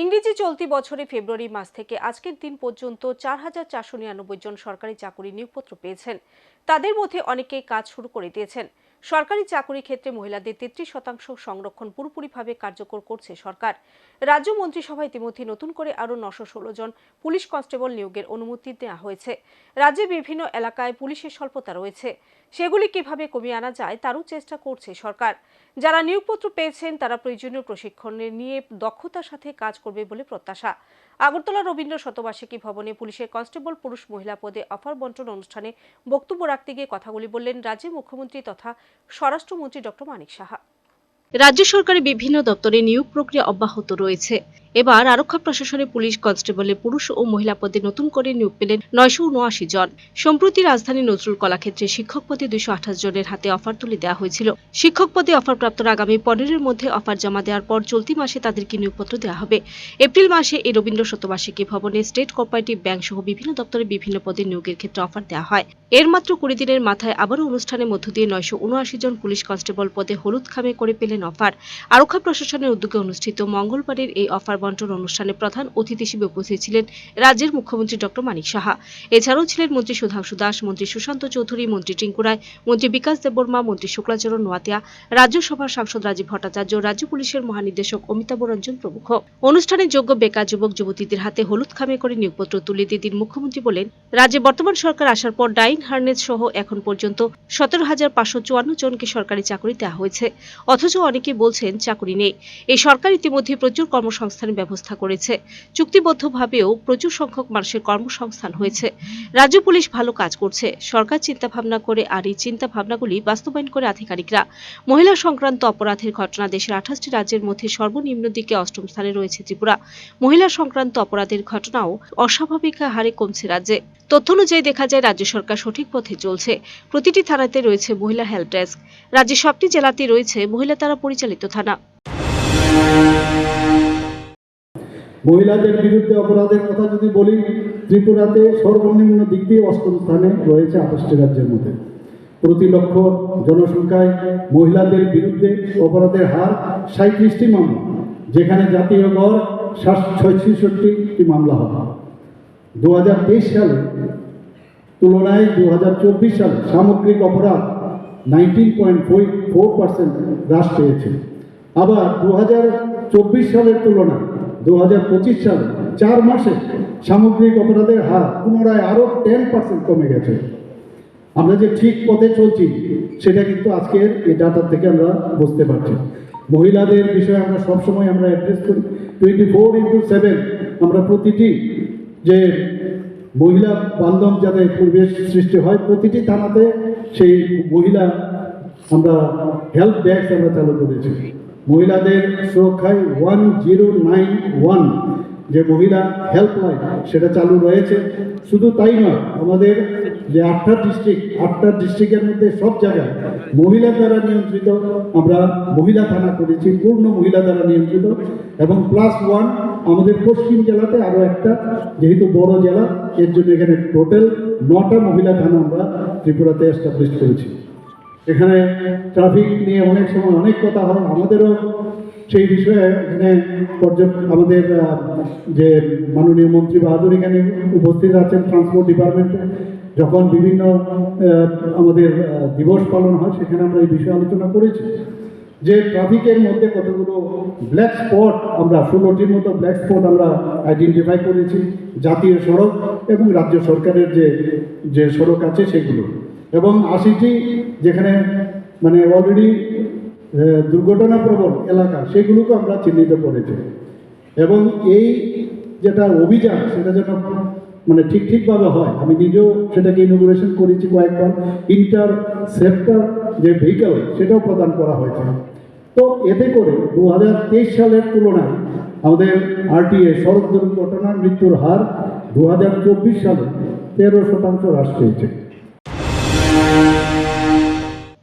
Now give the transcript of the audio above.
ইংরেজি চলতি বছরে ফেব্রুয়ারি মাস থেকে আজকের দিন পর্যন্ত চার হাজার চারশো নিরানব্বই জন সরকারি চাকুরি নিয়োগপত্র পেয়েছেন। তাদের মধ্যে অনেকেই কাজ শুরু করে দিয়েছেন। সরকারি চাকুরি ক্ষেত্রে মহিলাদের তেত্রিশ শতাংশ সংরক্ষণ পুরোপুরিভাবে কার্যকর করছে সরকার। রাজ্য মন্ত্রিসভায় ইতিমধ্যে নতুন করে আরও নশো ষোলো জন পুলিশ কনস্টেবল নিয়োগের অনুমতি দেওয়া হয়েছে। রাজ্যে বিভিন্ন এলাকায় পুলিশের স্বল্পতা রয়েছে। সেগুলি কীভাবে কমিয়ে আনা যায় তারও চেষ্টা করছে সরকার। যারা নিয়োগপত্র পেয়েছেন তারা প্রয়োজনীয় প্রশিক্ষণে নিয়ে দক্ষতার সাথে কাজ করবে বলে প্রত্যাশা। আগরতলা রবীন্দ্র শতবার্ষিকী ভবনে পুলিশের কনস্টেবল পুরুষ মহিলা পদে অফার বন্টন অনুষ্ঠানে বক্তব্য রাখতে গিয়ে কথাগুলি বললেন রাজ্যের মুখ্যমন্ত্রী তথা স্বরাষ্ট্রমন্ত্রী ডক্টর মানিক সাহা। রাজ্য সরকারের বিভিন্ন দপ্তরে নিয়োগ প্রক্রিয়া অব্যাহত রয়েছে। এবার আরক্ষা প্রশাসনে পুলিশ কনস্টেবলে পুরুষ ও মহিলা পদে নতুন করে নিয়োগ পেলেন নয়শো উনআশি জন। সম্প্রতি রাজধানী নজরুল কলাক্ষেত্রে শিক্ষক পদে দুইশো আঠাশ জনের হাতে অফার তুলে দেওয়া হয়েছিল। শিক্ষক পদে অফার প্রাপ্তরা আগামী পনেরোর মধ্যে অফার জমা দেওয়ার পর চলতি মাসে তাদেরকে নিয়োগপত্র দেওয়া হবে। এপ্রিল মাসে এই রবীন্দ্র শতবার্ষিকী ভবনে স্টেট কোঅপারেটিভ ব্যাংক সহ বিভিন্ন দপ্তরে বিভিন্ন পদে নিয়োগের ক্ষেত্রে অফার দেওয়া হয়। এর মাত্র কুড়ি দিনের মাথায় আবারও অনুষ্ঠানের মধ্য দিয়ে নয়শো উনআশি জন পুলিশ কনস্টেবল পদে হলুদ খামে করে পেলেন অফার আরক্ষা প্রশাসনের উদ্যোগে অনুষ্ঠিত মঙ্গলবারের এই অফার বন্টন অনুষ্ঠানে প্রধান অতিথি হিসেবে উপস্থিত ছিলেন রাজ্যের মুখ্যমন্ত্রী ডক্টর মানিক সাহা। এছাড়াও ছিলেন মন্ত্রী সুধাংশু দাস, মন্ত্রী সুশান্ত চৌধুরী, মন্ত্রী টিঙ্কু রায়, মন্ত্রী বিকাশ দেববর্মা, মন্ত্রী শুক্লাচরণ নোয়াতিয়া, রাজ্যসভার সাংসদ রাজীব ভট্টাচার্য, রাজ্য পুলিশের মহানির্দেশক অমিতাভ রঞ্জন প্রমুখ। অনুষ্ঠানে যোগ্য বেকার যুবক, যুবতীদের হাতে হলুদ খামে করে নিয়োগপত্র তুলে দিয়ে দিন মুখ্যমন্ত্রী বলেন, রাজ্যে বর্তমান সরকার আসার পর ডাইন হার্নেজ সহ এখন পর্যন্ত সতেরো হাজার পাঁচশো চুয়ান্ন জনকে সরকারি চাকরি দেওয়া হয়েছে। অথচ অনেকে বলছেন চাকরি নেই। এই সরকার ইতিমধ্যে প্রচুর কর্মসংস্থানের ব্যবস্থা করেছে। চুক্তিবদ্ধভাবেও প্রচুর সংখ্যক মানুষের কর্মসংস্থান হয়েছে। রাজ্য পুলিশ ভালো কাজ করছে। সরকার চিন্তা ভাবনা করে আর এই চিন্তা ভাবনাগুলি বাস্তবায়ন করে আধিকারিকরা। মহিলা সংক্রান্ত অপরাধের ঘটনা দেশের আঠাশটি রাজ্যের মধ্যে সর্বনিম্ন দিকে অষ্টম স্থানে রয়েছে ত্রিপুরা। মহিলা সংক্রান্ত অপরাধের ঘটনাও অস্বাভাবিক হারে কমছে রাজ্যে। তথ্য অনুযায়ী দেখা যায়, রাজ্য সরকার সঠিক পথে চলছে। প্রতিটি থানাতে রয়েছে মহিলা হেল্প ডেস্ক। রাজ্যের সবটি জেলাতে রয়েছে মহিলা দ্বারা পরিচালিত থানা। মহিলাদের বিরুদ্ধে অপরাধের কথা যদি বলি, ত্রিপুরাতে সর্বনিম্ন দিক দিয়ে অষ্টম স্থানে রয়েছে আঠাশটি রাজ্যের মধ্যে। প্রতি লক্ষ জনসংখ্যায় মহিলাদের বিরুদ্ধে অপরাধের হার সাঁত্রিশটি মামলা, যেখানে জাতীয় গড় সাত মামলা হয় দু হাজার তেইশ সালে তুলনায় দু হাজার চব্বিশ সালে সামগ্রিক অপরাধ নাইনটিন পয়েন্ট ফোর পার্সেন্ট হ্রাস পেয়েছে। আবার দু হাজার চব্বিশ সালের তুলনায় দু হাজার পঁচিশ সালে চার মাসে সামগ্রিক অপরাধের হার পুনরায় আরও টেন পার্সেন্ট কমে গেছে। আমরা যে ঠিক পথে চলছি, সেটা কিন্তু আজকের এই ডাটা থেকে আমরা বুঝতে পারছি। মহিলাদের বিষয়ে আমরা সবসময় আমরা অ্যাড্রেস করি। টোয়েন্টি ফোর ইন্টু সেভেন আমরা প্রতিটি যে মহিলা বান্ধব যাতে পরিবেশ সৃষ্টি হয়, প্রতিটি থানাতে সেই মহিলা আমরা হেল্প ডেস্ক আমরা চালু করেছি। মহিলাদের সুরক্ষায় ওয়ান জিরো নাইন ওয়ান যে মহিলা হেল্পলাইন সেটা চালু রয়েছে। শুধু তাই নয়, আমাদের যে আটটা ডিস্ট্রিক্ট আটটা ডিস্ট্রিক্টের মধ্যে সব জায়গায় মহিলা দ্বারা নিয়ন্ত্রিত আমরা মহিলা থানা করেছি, পূর্ণ মহিলা দ্বারা নিয়ন্ত্রিত। এবং প্লাস ওয়ান আমাদের পশ্চিম জেলাতে আরও একটা, যেহেতু বড় জেলা, এর জন্য এখানে টোটাল নটা মহিলা থানা আমরা ত্রিপুরাতে এস্টাবলিশ করেছি। এখানে ট্রাফিক নিয়ে অনেক সময় অনেক কথা হয়, আমাদেরও সেই বিষয়ে এখানে আমাদের যে মাননীয় মন্ত্রী বাহাদুর এখানে উপস্থিত আছেন ট্রান্সপোর্ট ডিপার্টমেন্টে যখন বিভিন্ন আমাদের দিবস পালন হয়, সেখানে আমরা এই বিষয়ে আলোচনা করেছি যে ট্রাফিকের মধ্যে কতগুলো ব্ল্যাক স্পট আমরা ষোলোটির মতো ব্ল্যাক স্পট আমরা আইডেন্টিফাই করেছি। জাতীয় সড়ক এবং রাজ্য সরকারের যে যে সড়ক আছে সেগুলো। এবং আশিটি যেখানে মানে অলরেডি দুর্ঘটনাপ্রবণ এলাকা, সেগুলোকে আমরা চিহ্নিত করেছি। এবং এই যেটা অভিযান, সেটা যেন মানে ঠিক ঠিকভাবে হয়, আমি নিজেও সেটাকে ইনোগ্রেশন করেছি কয়েকবার। ইন্টার সেপ্টার যে ভেহিকেল সেটাও প্রদান করা হয়েছে। তো এতে করে দু হাজার তেইশ সালের তুলনায় আমাদের আরটিএ সড়ক দুর্ঘটনার মৃত্যুর হার দু হাজার চব্বিশ সালে তেরো শতাংশ হ্রাস পেয়েছে।